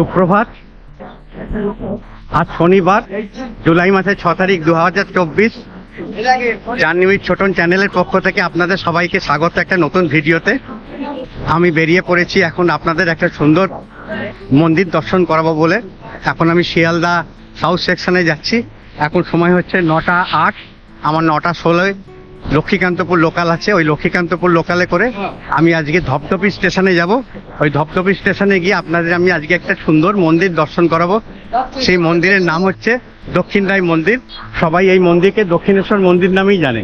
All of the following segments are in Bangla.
সুপ্রভাত। আজ শনিবার, জুলাই মাসের ছ তারিখ দু হাজার চব্বিশ জার্নিউইট ছোটন চ্যানেলের পক্ষ থেকে আপনাদের সবাইকে স্বাগত একটা নতুন ভিডিওতে। আমি বেরিয়ে পড়েছি, এখন আপনাদের একটা সুন্দর মন্দির দর্শন করাবো বলে। এখন আমি শিয়ালদা সাউথ সেকশনে যাচ্ছি। এখন সময় হচ্ছে নটা আট, আমার নটা ষোলোয়। লক্ষ্মীকান্তপুর লোকাল আছে ওই লক্ষ্মীকান্তপুর লোকালে করে আমি আজকে ধপধপি স্টেশনে যাব। ওই ধপধপি স্টেশনে গিয়ে আপনাদের আমি আজকে একটা সুন্দর মন্দির দর্শন করাবো। সেই মন্দিরের নাম হচ্ছে দক্ষিণ রায় মন্দির। সবাই এই মন্দিরকে দক্ষিণেশ্বর মন্দির নামেই জানে।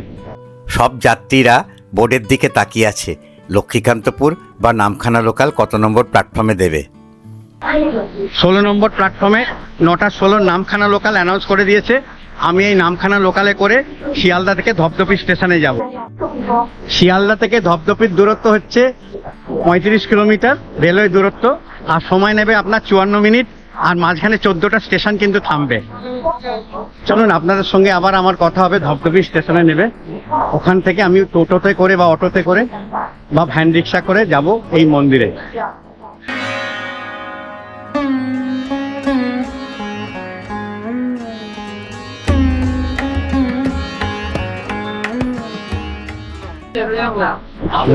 সব যাত্রীরা বোর্ডের দিকে তাকিয়ে আছে। লক্ষ্মীকান্তপুর বা নামখানা লোকাল কত নম্বর প্ল্যাটফর্মে দেবে? ষোলো নম্বর প্ল্যাটফর্মে নটা ষোলো নামখানা লোকাল অ্যানাউন্স করে দিয়েছে। আমি এই নামখানা লোকালে করে শিয়ালদা থেকে ধপধপি স্টেশনে যাব। শিয়ালদা থেকে ধপধপির দূরত্ব হচ্ছে পঁয়ত্রিশ কিলোমিটার, রেলওয়ে দূরত্ব, আর সময় নেবে আপনার চুয়ান্ন মিনিট, আর মাঝখানে চোদ্দটা স্টেশন কিন্তু থামবে। চলুন, আপনাদের সঙ্গে আবার আমার কথা হবে ধপধপি স্টেশনে নেবে। ওখান থেকে আমি টোটোতে করে বা অটোতে করে বা ভ্যান রিক্সা করে যাব এই মন্দিরে।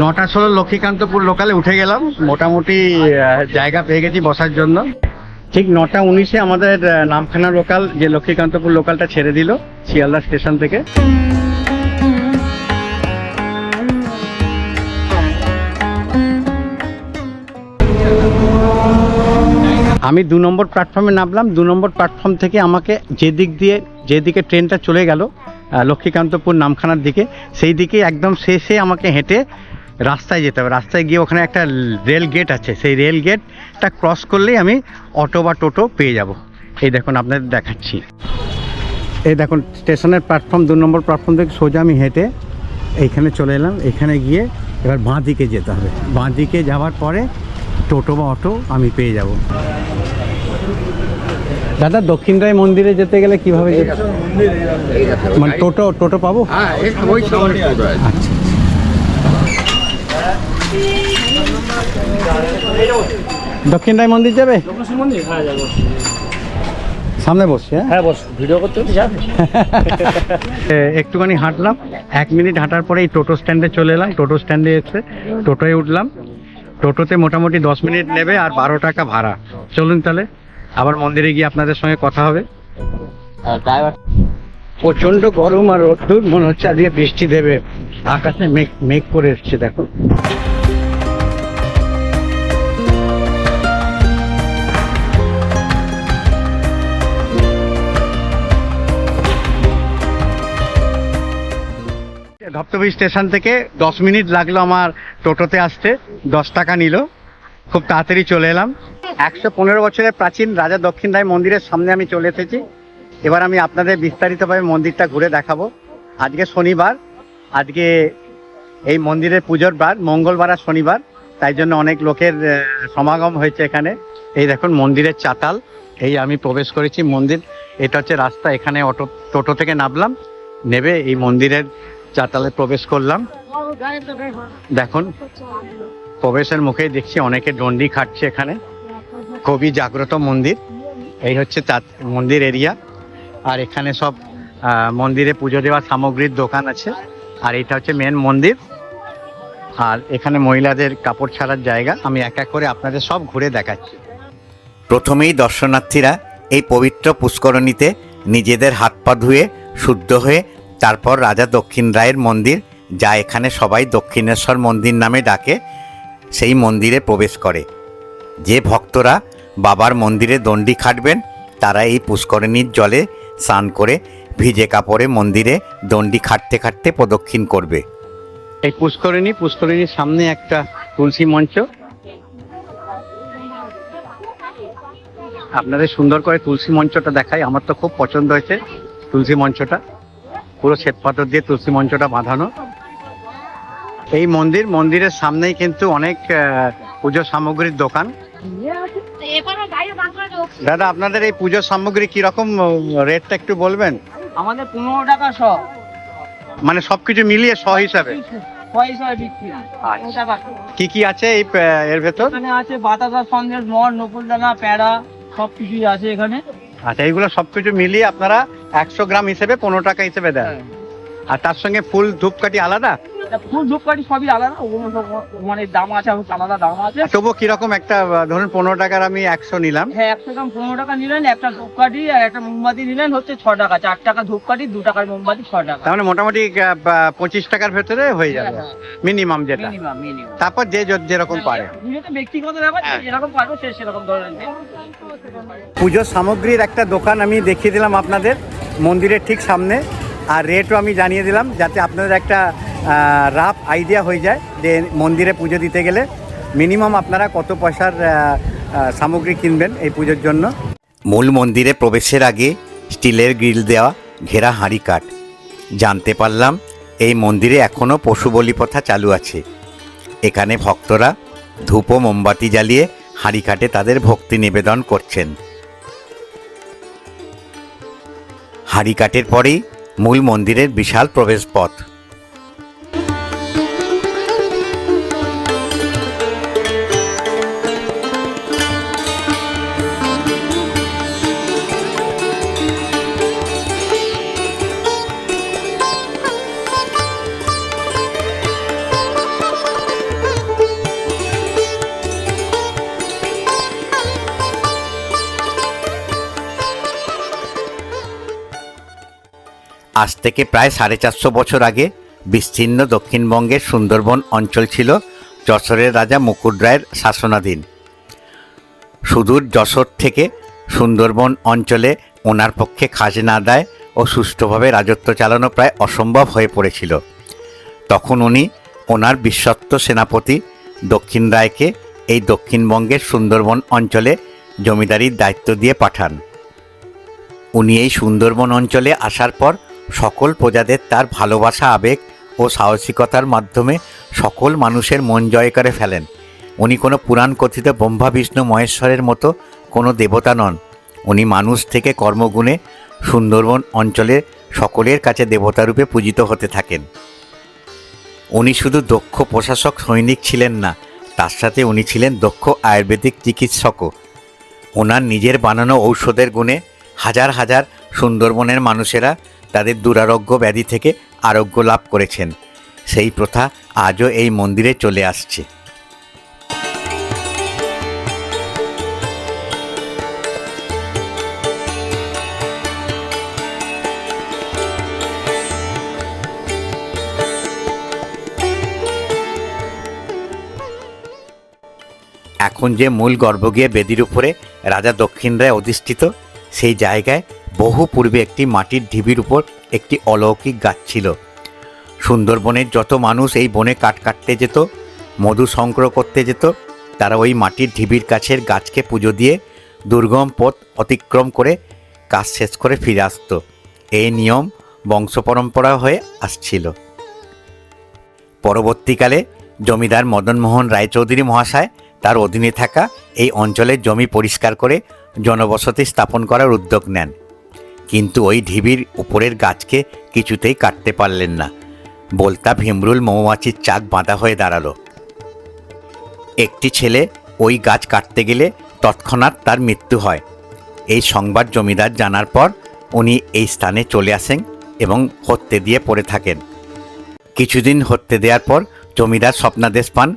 নটা ষোলো লক্ষ্মীকান্তপুর লোকালে উঠে গেলাম। মোটামুটি জায়গা পেয়ে গেছি বসার জন্য। ঠিক নটা উনিশে আমাদের নামখানা লোকাল যে লক্ষ্মীকান্তপুর লোকালটা ছেড়ে দিল, শিয়ালদা স্টেশন থেকে। আমি দু নম্বর প্ল্যাটফর্মে নামলাম। দু নম্বর প্ল্যাটফর্ম থেকে আমাকে যে দিক দিয়ে যেদিকে ট্রেনটা চলে গেল লক্ষ্মীকান্তপুর নামখানার দিকে, সেই দিকে একদম শেষে আমাকে হেঁটে রাস্তায় যেতে হবে। রাস্তায় গিয়ে ওখানে একটা রেল গেট আছে। সেই রেল গেটটা ক্রস করলেই আমি অটো বা টোটো পেয়ে যাব। এই দেখুন, আপনাদের দেখাচ্ছি। এই দেখুন, স্টেশনের প্ল্যাটফর্ম দু নম্বর প্ল্যাটফর্ম থেকে সোজা আমি হেঁটে এইখানে চলে এলাম। এখানে গিয়ে এবার বাঁ দিকে যেতে হবে। বাঁ দিকে যাওয়ার পরে টোটো বা অটো আমি পেয়ে যাব। দাদা দক্ষিণ রায় মন্দিরে যেতে গেলে কীভাবে মানে টোটো টোটো পাবো? হ্যাঁ আছে। আচ্ছা দক্ষিণ রায় মন্দির যাবে? সামনে বসছে হ্যাঁ। হ্যাঁ বস ভিডিও করতে করতে যাবে। একটুখানি হাঁটলাম। এক মিনিট হাঁটার পরে এই টোটো স্ট্যান্ডে চলে এলাম। টোটো স্ট্যান্ডে এসে টোটোয় উঠলাম। টোটোতে মোটামুটি দশ মিনিট নেবে আর বারো টাকা ভাড়া। চলুন তাহলে আবার মন্দিরে গিয়ে আপনাদের সঙ্গে কথা হবে। প্রচণ্ড গরম আর রোদ্দুর মনে হচ্ছে আজকে বৃষ্টি দেবে। আকাশে মেঘ মেঘ করে এসছে দেখো ধপ্তবি স্টেশন থেকে দশ মিনিট লাগল আমার টোটোতে আসতে। দশ টাকা নিল। খুব তাড়াতাড়ি চলে এলাম। একশো পনেরো বছরের প্রাচীন রাজা দক্ষিণ রায় মন্দিরের সামনে আমি চলে এসেছি। এবার আমি আপনাদের বিস্তারিতভাবে মন্দিরটা ঘুরে দেখাবো। আজকে শনিবার। আজকে এই মন্দিরের পুজোর বার, মঙ্গলবার আর শনিবার। তাই জন্য অনেক লোকের সমাগম হয়েছে এখানে। এই দেখুন মন্দিরের চাতাল। এই আমি প্রবেশ করেছি মন্দির। এটা হচ্ছে রাস্তা। এখানে অটো, টোটো থেকে নামলাম। নেবে এই মন্দিরের চাতালে প্রবেশ করলাম। দেখুন, প্রবেশের মুখেই দেখছি অনেকে ডন্ডি খাটছে এখানে। খুবই জাগ্রত মন্দির। এই হচ্ছে চাত- মন্দির এরিয়া। আর এখানে সব মন্দিরে পুজো দেওয়ার সামগ্রীর দোকান আছে। আর এটা হচ্ছে মেন মন্দির। আর এখানে মহিলাদের কাপড় ছাড়ার জায়গা। আমি এক এক করে আপনাদের সব ঘুরে দেখাচ্ছি। প্রথমেই দর্শনার্থীরা এই পবিত্র পুষ্করণীতে নিজেদের হাত পা ধুয়ে, শুদ্ধ হয়ে তারপর রাজা দক্ষিণ রায়ের মন্দির, যা এখানে সবাই দক্ষিণেশ্বর মন্দির নামে ডাকে, সেই মন্দিরে প্রবেশ করে। যে ভক্তরা বাবার মন্দিরে দণ্ডি খাটবেন, তারা এই পুষ্করিণীর জলে স্নান করে ভিজে কাপড়ে মন্দিরে দণ্ডি খাটতে খাটতে প্রদক্ষিণ করবে। এই পুষ্করিণী, পুষ্করিণীর সামনে একটা তুলসী মঞ্চ। আপনাদের সুন্দর করে তুলসী মঞ্চটা দেখাই, আমার তো খুব পছন্দ হয়েছে তুলসী মঞ্চটা। পুরো শ্বেত পাথর দিয়ে তুলসী মঞ্চটা বাঁধানো। এই মন্দির মন্দিরের সামনেই কিন্তু অনেক পুজো সামগ্রীর দোকান। দাদা আপনাদের এই পুজোর সামগ্রী কীরকম রেটটা একটু বলবেন? আমাদের পনেরো টাকা শ। মানে সবকিছু মিলিয়ে শ হিসাবে? আচ্ছা। কি কি আছে এই এর ভেতর? আছে বাতাসা সন্দেশ মর নকুলদানা প্যাড়া সব কিছুই আছে এখানে। আচ্ছা এইগুলো সবকিছু মিলিয়ে আপনারা একশো গ্রাম হিসেবে পনেরো টাকা হিসেবে দেন হ্যাঁ। আর তার সঙ্গে ফুল ধূপকাঠি আলাদা ফুল ধূপকাঠি সবই আলাদা ওগুলো সব মানে দাম আছে আলাদা দাম আছে। তবুও কীরকম একটা ধরুন পনেরো টাকার আমি একশো নিলাম। হ্যাঁ একশো গ্রাম পনেরো টাকা নিলেন একটা ধূপকাঠি আর একটা মোমবাতি নিলেন হচ্ছে ছ টাকা চার টাকা ধূপকাঠি দু টাকার মোমবাতি ছ টাকা। তার মানে মোটামুটি পঁচিশ টাকার ভেতরে হয়ে যাবে। মিনিমাম যেটা। Minimum minimum. তারপর যে য- যেরকম পারে। ব্যক্তিগত ব্যাপার হ্যাঁ। যেরকম পারব সে সেরকম ধরনের পুজোর সামগ্রীর একটা দোকান আমি দেখিয়ে দিলাম আপনাদের মন্দিরের ঠিক সামনে। আর রেটও আমি জানিয়ে দিলাম যাতে আপনাদের একটা রাফ আইডিয়া হয়ে যায় যে মন্দিরে পুজো দিতে গেলে। মিনিমাম আপনারা কত পয়সার সামগ্রী কিনবেন এই পুজোর জন্য। মূল মন্দিরে প্রবেশের আগে স্টিলের গ্রিল দেওয়া, ঘেরা হাঁড়ি কাঠ। জানতে পারলাম এই মন্দিরে এখনও পশু বলি প্রথা চালু আছে। এখানে ভক্তরা ধূপ মোমবাতি জ্বালিয়ে হাঁড়ি কাটে তাদের ভক্তি নিবেদন করছেন। হাঁড়ি কাটের পরেই মূল মন্দিরের বিশাল প্রবেশপথ। আজ থেকে প্রায় সাড়ে চারশো বছর আগে বিস্তীর্ণ দক্ষিণবঙ্গের সুন্দরবন অঞ্চল ছিল যশোরের রাজা মুকুট রায়ের শাসনাধীন। সুদূর যশোর থেকে সুন্দরবন অঞ্চলে ওনার পক্ষে খাজনা আদায় ও সুষ্ঠুভাবে রাজত্ব চালানো প্রায় অসম্ভব হয়ে পড়েছিল। তখন উনি ওনার বিশ্বস্ত সেনাপতি দক্ষিণ রায়কে এই দক্ষিণবঙ্গের সুন্দরবন অঞ্চলে জমিদারির দায়িত্ব দিয়ে পাঠান। উনি এই সুন্দরবন অঞ্চলে আসার পর সকল প্রজাদের তার ভালোবাসা, আবেগ ও সাহসিকতার মাধ্যমে সকল মানুষের মন জয় করে ফেলেন। উনি কোনো পুরাণ কথিত ব্রহ্মা, বিষ্ণু, মহেশ্বরের মতো কোনো দেবতা নন। উনি মানুষ থেকে কর্মগুণে সুন্দরবন অঞ্চলের সকলের কাছে দেবতারূপে পূজিত হতে থাকেন। উনি শুধু দক্ষ প্রশাসক সৈনিক ছিলেন না, তার সাথে উনি ছিলেন দক্ষ আয়ুর্বেদিক চিকিৎসকও। ওনার নিজের বানানো ঔষধের গুণে হাজার হাজার সুন্দরবনের মানুষেরা তাদের দুরারোগ্য ব্যাধি থেকে আরোগ্য লাভ করেছেন। সেই প্রথা আজও এই মন্দিরে চলে আসছে। এখন যে মূল গর্ভগৃহে বেদির উপরে রাজা দক্ষিণ রায় অধিষ্ঠিত, সেই জায়গায় বহু পূর্বে একটি মাটির ঢিবির উপর একটি অলৌকিক গাছ ছিল। সুন্দরবনের যত মানুষ এই বনে কাঠ কাটতে যেত, মধু সংগ্রহ করতে যেত, তারা ওই মাটির ঢিবির কাছের গাছকে পুজো দিয়ে দুর্গম পথ অতিক্রম করে কাজ শেষ করে ফিরে আসতো। এই নিয়ম বংশ পরম্পরা হয়ে আসছিল। পরবর্তীকালে জমিদার মদনমোহন রায়চৌধুরী মহাশয় তার অধীনে থাকা এই অঞ্চলের জমি পরিষ্কার করে জনবসতি স্থাপন করার উদ্যোগ নেন। কিন্তু ওই ঢিবির উপরের গাছকে কিছুতেই কাটতে পারলেন না। বলতা ভীমরুল মৌমাছির চাক বাঁধা হয়ে দাঁড়াল। একটি ছেলে ওই গাছ কাটতে গেলে তৎক্ষণাৎ তার মৃত্যু হয়। এই সংবাদ জমিদার জানার পর উনি এই স্থানে চলে আসেন এবং হত্যে দিয়ে পড়ে থাকেন। কিছুদিন হত্যে দেওয়ার পর জমিদার স্বপ্নাদেশ পান।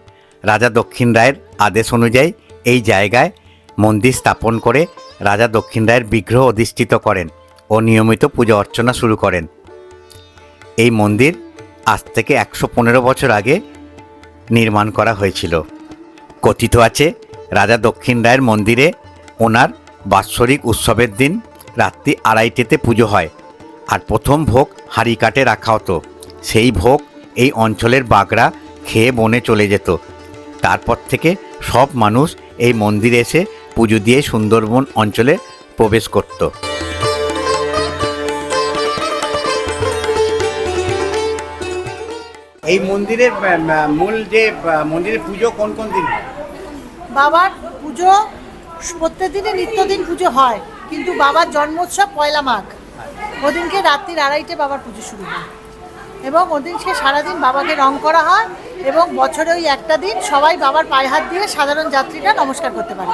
রাজা দক্ষিণ রায়ের আদেশ অনুযায়ী এই জায়গায় মন্দির স্থাপন করে রাজা দক্ষিণ রায়ের বিগ্রহ অধিষ্ঠিত করেন। ও নিয়মিত পূজা অর্চনা শুরু করেন। এই মন্দির আজ থেকে একশো পনেরো বছর আগে নির্মাণ করা হয়েছিল। কথিত আছে, রাজা দক্ষিণ রায়ের মন্দিরে ওনার বাৎসরিক উৎসবের দিন রাত্রি আড়াইটেতে পুজো হয় আর প্রথম ভোগ হাঁড়ি কাটে রাখা হতো। সেই ভোগ এই অঞ্চলের বাগড়া খেয়ে বনে চলে যেত। তারপর থেকে সব মানুষ এই মন্দিরে এসে পুজো দিয়ে সুন্দরবন অঞ্চলে প্রবেশ করত। এই মন্দিরের মূল যে মন্দিরের পুজো কোন কোন দিন বাবার পুজো প্রত্যেক দিনে নিত্যদিন পুজো হয় কিন্তু বাবার জন্মোৎসব পয়লা মাঘ। ওদিনকে রাত্রির আড়াইটে বাবার পুজো শুরু হয়। এবং ওদিন সে সারাদিন বাবাকে রং করা হয় এবং বছরে ওই একটা দিন সবাই বাবার পায়ে হাত দিয়ে সাধারণ যাত্রীরা নমস্কার করতে পারে।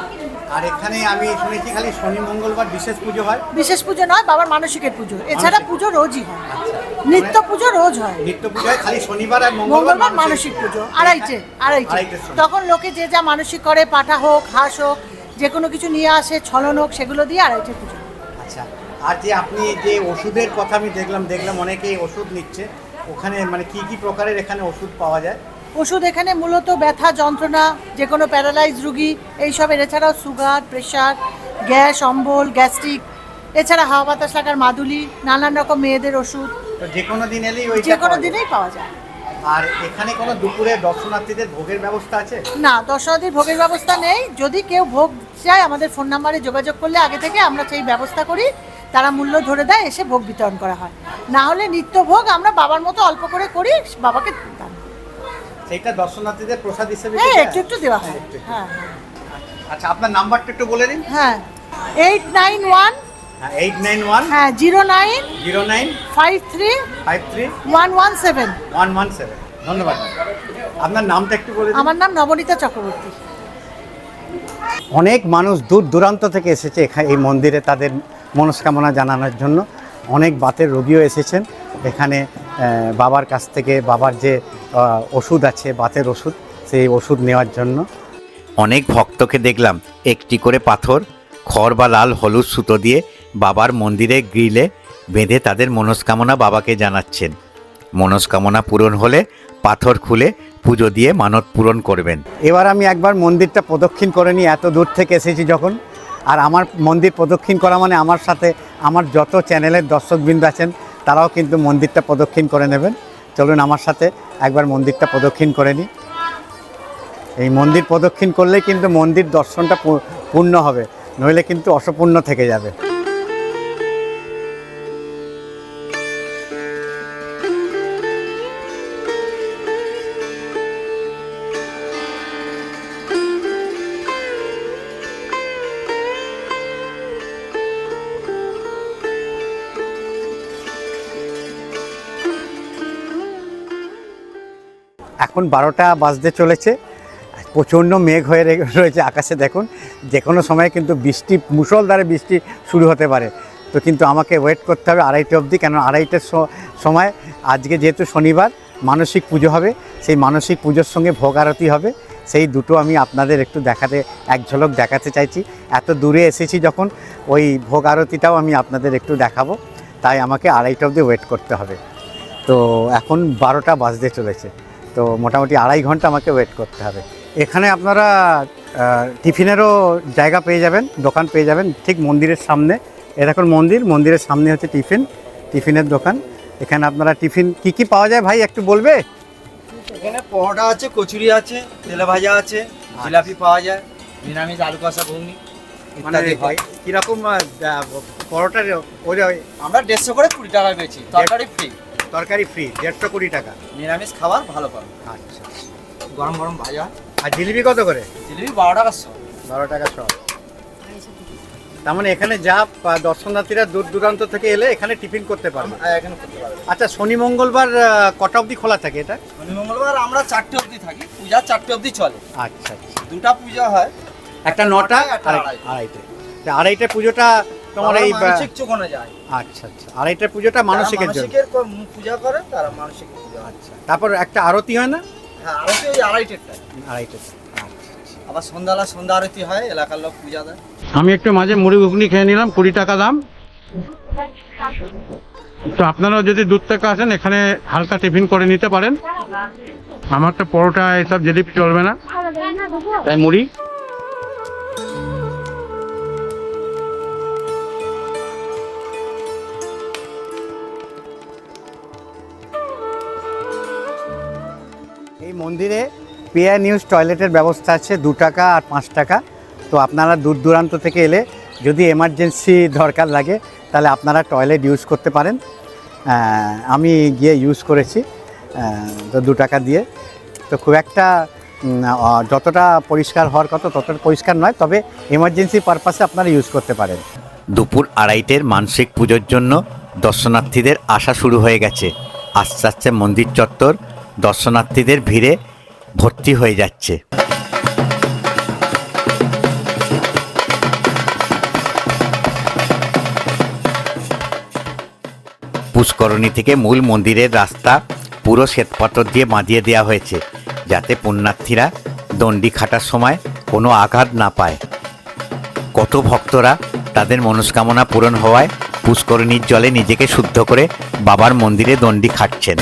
আর এখানে আমি শুনেছি খালি শনি মঙ্গলবার বিশেষ পুজো হয়? বিশেষ পুজো নয় বাবার মানসিকের পুজো। এছাড়া পুজো রোজই হয়। নিত্য পুজো রোজ হয়। নিত্য পুজো হয় খালি শনিবার আর মঙ্গলবার মানসিক পুজো। আড়াইটে আড়াইটে। তখন লোকে যে যা মানসিক করে পাঠা হোক হাঁস হোক যে কোনো কিছু নিয়ে আসে ছলন হোক সেগুলো দিয়ে আড়াইটে পুজো। আচ্ছা। আর যে আপনি যে ওষুধের কথা আমি দেখলাম দেখলাম অনেকেই ওষুধ নিচ্ছে। ওখানে মানে কি কি প্রকারের এখানে ওষুধ পাওয়া যায়? ওষুধ এখানে মূলত ব্যথা যন্ত্রণা যে কোনো প্যারালাইজ রুগী এইসবের এছাড়াও সুগার প্রেশার গ্যাস অম্বল গ্যাস্ট্রিক এছাড়া হাওয়া বাতাস লাগার মাদুলি নানান রকম মেয়েদের ওষুধ। তো যে কোনো দিন এলেই ওই যে কোনো দিনেই পাওয়া যায়। আর এখানে কোনো দুপুরে দর্শনার্থীদের ভোগের ব্যবস্থা আছে? না দর্শনার্থীর ভোগের ব্যবস্থা নেই। যদি কেউ ভোগ চায় আমাদের ফোন নাম্বারে যোগাযোগ করলে আগে থেকে আমরা সেই ব্যবস্থা করি। তারা মূল্য ধরে দেয় এসে ভোগ বিতরণ করা হয়। না হলে নিত্য ভোগ আমরা বাবার মতো অল্প করে করি বাবাকে দান। সেইটা দর্শনার্থীদের প্রসাদ হিসেবে হ্যাঁ একটু একটু দেওয়া হয়। একটু একটু। হ্যাঁ আচ্ছা আপনার নাম্বারটা একটু বলে দিন। হ্যাঁ eight nine one eight nine one হ্যাঁ zero nine zero nine five three five three one one seven. One one seven. ধন্যবাদ। আপনার নামটা একটু বলে দিন। আমার নাম নবনীতা চক্রবর্তী। অনেক মানুষ দূর দূরান্ত থেকে এসেছে এখানে এই মন্দিরে তাদের মনস্কামনা জানানোর জন্য অনেক বাতের রোগীও এসেছেন। এখানে বাবার কাছ থেকে বাবার যে ওষুধ আছে বাতের ওষুধ সেই ওষুধ নেওয়ার জন্য। অনেক ভক্তকে দেখলাম একটি করে পাথর খড় বা লাল হলুদ সুতো দিয়ে বাবার মন্দিরে গ্রিলে বেঁধে তাদের মনস্কামনা বাবাকে জানাচ্ছেন। মনস্কামনা পূরণ হলে পাথর খুলে পুজো দিয়ে মানত পূরণ করবেন। এবার আমি একবার মন্দিরটা প্রদক্ষিণ করে নিই এত দূর থেকে এসেছি যখন। আর আমার মন্দির প্রদক্ষিণ করা মানে আমার সাথে আমার যত চ্যানেলের দর্শকবৃন্দ আছেন, তারাও কিন্তু মন্দিরটা প্রদক্ষিণ করে নেবেন। চলুন আমার সাথে একবার মন্দিরটা প্রদক্ষিণ করে নিই। এই মন্দির প্রদক্ষিণ করলে কিন্তু মন্দির দর্শনটা পূর্ণ হবে, নইলে কিন্তু অসপূর্ণ থেকে যাবে। এখন বারোটা বাজতে চলেছে। প্রচণ্ড মেঘ হয়ে রয়েছে আকাশে, দেখুন। যে কোনো সময় কিন্তু বৃষ্টি, মুষলধারে বৃষ্টি শুরু হতে পারে। তো কিন্তু আমাকে ওয়েট করতে হবে আড়াইটে অবধি, কেন আড়াইটের সময়। আজকে যেহেতু শনিবার, মানসিক পুজো হবে। সেই মানসিক পুজোর সঙ্গে ভোগ আরতি হবে। সেই দুটো আমি আপনাদের একটু দেখাতে, এক ঝলক দেখাতে চাইছি। এত দূরে এসেছি যখন, ওই ভোগ আরতিটাও আমি আপনাদের একটু দেখাবো। তাই আমাকে আড়াইটা অবধি ওয়েট করতে হবে। তো এখন বারোটা বাজতে চলেছে। তো মোটামুটি আড়াই ঘণ্টা আমাকে ওয়েট করতে হবে। এখানে আপনারা টিফিনেরও জায়গা পেয়ে যাবেন দোকান পেয়ে যাবেন ঠিক মন্দিরের সামনে। এ দেখুন মন্দির মন্দিরের সামনে হচ্ছে টিফিন টিফিনের দোকান। এখানে আপনারা টিফিন কি কি পাওয়া যায় ভাই একটু বলবে? এখানে পরোটা আছে কচুরি আছে তেলে ভাজা আছে জিলাপি পাওয়া যায় নিরামিষ আলু কষা ঘুগনি মানে হয়। কীরকম পরোটার ওই আমরা দেড়শো করে কুড়ি টাকায় পেয়েছি তরকারি ফ্রি তরকারি ফ্রি দেড়শো কুড়ি টাকা। নিরামিষ খাবার ভালো পাবে। আচ্ছা। গরম গরম ভাজা। আর জিলিপি কত করে? জিলিপি বারো টাকার শো। বারো টাকা সব তার মানে এখানে যা দর্শনার্থীরা দূর দূরান্ত থেকে এলে এখানে টিফিন করতে পারবে। এখানে করতে পারবে। আচ্ছা শনি মঙ্গলবার কটা অবধি খোলা থাকে এটা? শনি মঙ্গলবার আমরা চারটে অবধি থাকি পূজা চারটে অবধি চলে। আচ্ছা আচ্ছা। দুটা পূজা হয়। একটা নটা। আড়াইটে। আড়াইটে পুজোটা তোমার এই মানসিক চোখানো যায়। আচ্ছা আচ্ছা। আড়াইটে পুজোটা মানসিকের জন্য? মানসিকের পূজা করে তারা মানসিক পূজা আচ্ছা। তারপর একটা আরতি হয় না? হ্যাঁ আরতি ওই আড়াইটেরটাই আড়াইটে আবার সন্ধ্যাবেলা সন্ধ্যা আরতি হয় এলাকার লোক পূজা দেয়। আমি একটু মাঝে মুড়ি ঘুগনি খেয়ে নিলাম কুড়ি টাকা দাম। তো আপনারাও যদি দূর থেকে আসেন এখানে হালকা টিফিন করে নিতে পারেন। আমার তো পরোটা এসব জিলিপি চলবে না তাই মুড়ি। মন্দিরে পেয়ার নিউজ টয়লেটের ব্যবস্থা আছে, দু টাকা আর পাঁচ টাকা। তো আপনারা দূর দূরান্ত থেকে এলে যদি এমার্জেন্সি দরকার লাগে, তাহলে আপনারা টয়লেট ইউজ করতে পারেন। আমি গিয়ে ইউজ করেছি তো দু টাকা দিয়ে। তো খুব একটা যতটা পরিষ্কার হওয়ার কথা ততটা পরিষ্কার নয়, তবে এমার্জেন্সি পারপাসে আপনারা ইউজ করতে পারেন। দুপুর আড়াইটের মানসিক পুজোর জন্য দর্শনার্থীদের আসা শুরু হয়ে গেছে। আস্তে আস্তে মন্দির চত্বর দর্শনার্থীদের ভিড়ে ভর্তি হয়ে যাচ্ছে। পুষ্করণী থেকে মূল মন্দিরের রাস্তা পুরো শ্বেতপাথর দিয়ে বাঁধিয়ে দেওয়া হয়েছে, যাতে পুণ্যার্থীরা দণ্ডি খাটার সময় কোনো আঘাত না পায়। কত ভক্তরা তাদের মনস্কামনা পূরণ হওয়ায় পুষ্করণীর জলে নিজেকে শুদ্ধ করে বাবার মন্দিরে দণ্ডি খাটছেন।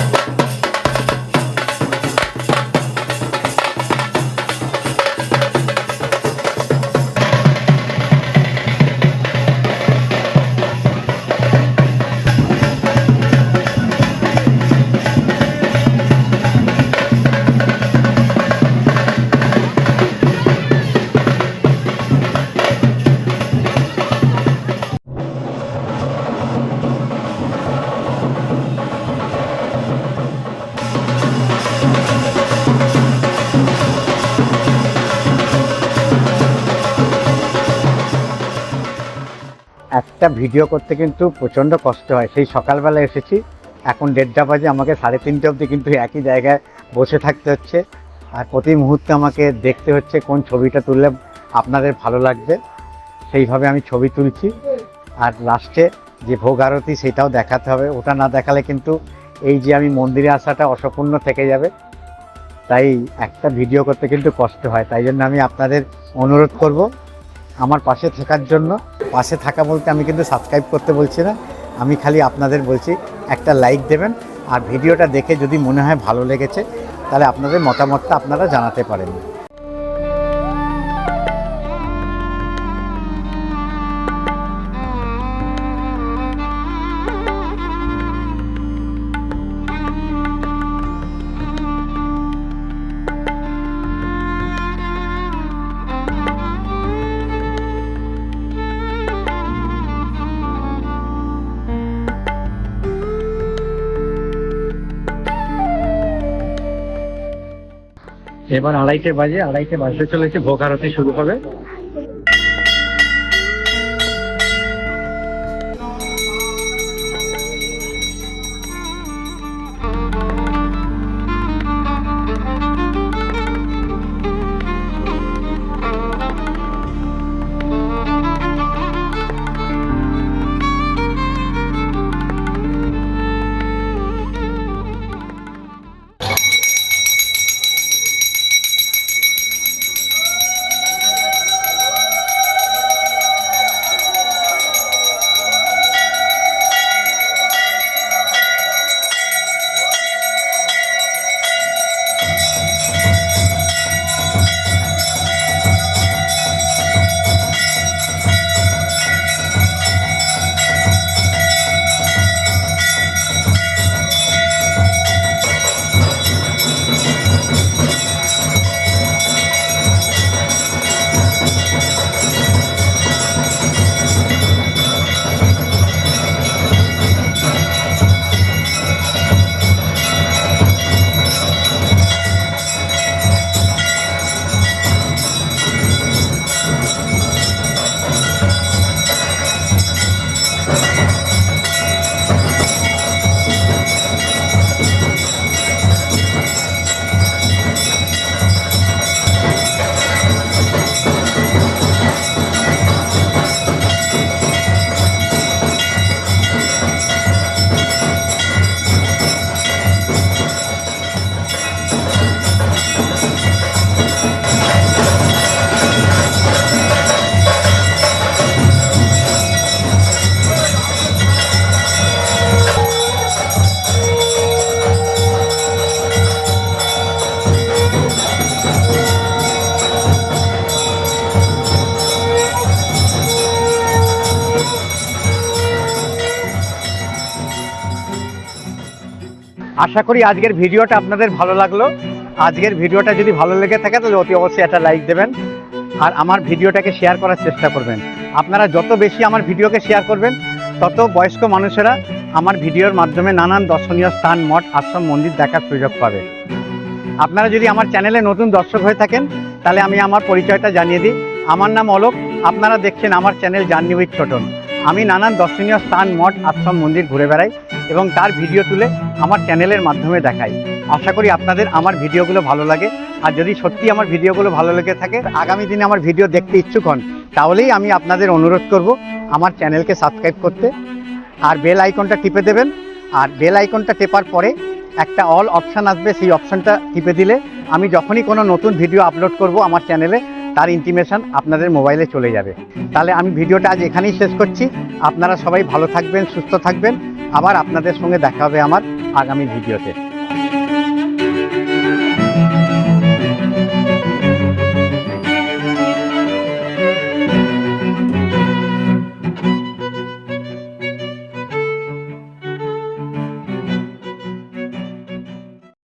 একটা ভিডিও করতে কিন্তু প্রচণ্ড কষ্ট হয়। সেই সকালবেলা এসেছি। এখন দেড়টা বাজে, আমাকে সাড়ে তিনটে অবধি কিন্তু একই জায়গায় বসে থাকতে হচ্ছে। আর প্রতি মুহূর্তে আমাকে দেখতে হচ্ছে কোন ছবিটা তুললে আপনাদের ভালো লাগবে। সেইভাবে আমি ছবি তুলছি। আর লাস্টে যে ভোগ আরতি সেটাও দেখাতে হবে। ওটা না দেখালে কিন্তু এই যে আমি মন্দিরে আসাটা অসম্পূর্ণ থেকে যাবে। তাই একটা ভিডিও করতে কিন্তু কষ্ট হয়। তাই জন্য আমি আপনাদের অনুরোধ করব। আমার পাশে থাকার জন্য। পাশে থাকা বলতে আমি কিন্তু সাবস্ক্রাইব করতে বলছি না। আমি খালি আপনাদের বলছি, একটা লাইক দেবেন। আর ভিডিওটা দেখে যদি মনে হয় ভালো লেগেছে, তাহলে আপনাদের মতামতটা আপনারা জানাতে পারেন। এবার আড়াইটে বাজে আড়াইটে বাজতে চলেছে ভোগ আরতি শুরু হবে। আশা করি আজকের ভিডিওটা আপনাদের ভালো লাগল। আজকের ভিডিওটা যদি ভালো লেগে থাকে, তাহলে অতি অবশ্যই একটা লাইক দেবেন আর আমার ভিডিওটাকে শেয়ার করার চেষ্টা করবেন। আপনারা যত বেশি আমার ভিডিওকে শেয়ার করবেন, তত বয়স্ক মানুষেরা আমার ভিডিওর মাধ্যমে নানান দর্শনীয় স্থান, মঠ, আশ্রম, মন্দির দেখার সুযোগ পাবে। আপনারা যদি আমার চ্যানেলে নতুন দর্শক হয়ে থাকেন, তাহলে আমি আমার পরিচয়টা জানিয়ে দিই। আমার নাম অলোক, আপনারা দেখছেন আমার চ্যানেল জার্নি উইথ ছোটন আমি নানান দর্শনীয় স্থান, মঠ, আশ্রম, মন্দির ঘুরে বেড়াই। এবং তার ভিডিও তুলে আমার চ্যানেলের মাধ্যমে দেখাই। আশা করি আপনাদের আমার ভিডিওগুলো ভালো লাগে। আর যদি সত্যি আমার ভিডিওগুলো ভালো লেগে থাকে, আগামী দিনে আমার ভিডিও দেখতে ইচ্ছুক হন, তাহলেই আমি আপনাদের অনুরোধ করব আমার চ্যানেলকে সাবস্ক্রাইব করতে। আর বেল আইকনটা টিপে দেবেন। আর বেল আইকনটা টেপার পরে একটা অল অপশান আসবে, সেই অপশানটা টিপে দিলে আমি যখনই কোনো নতুন ভিডিও আপলোড করব আমার চ্যানেলে, তার ইন্টিমেশন আপনাদের মোবাইলে চলে যাবে। তাহলে আমি ভিডিওটা আজ এখানেই শেষ করছি। আপনারা সবাই ভালো থাকবেন, সুস্থ থাকবেন। আবার আপনাদের সঙ্গে দেখা হবে আমার আগামী ভিডিওতে।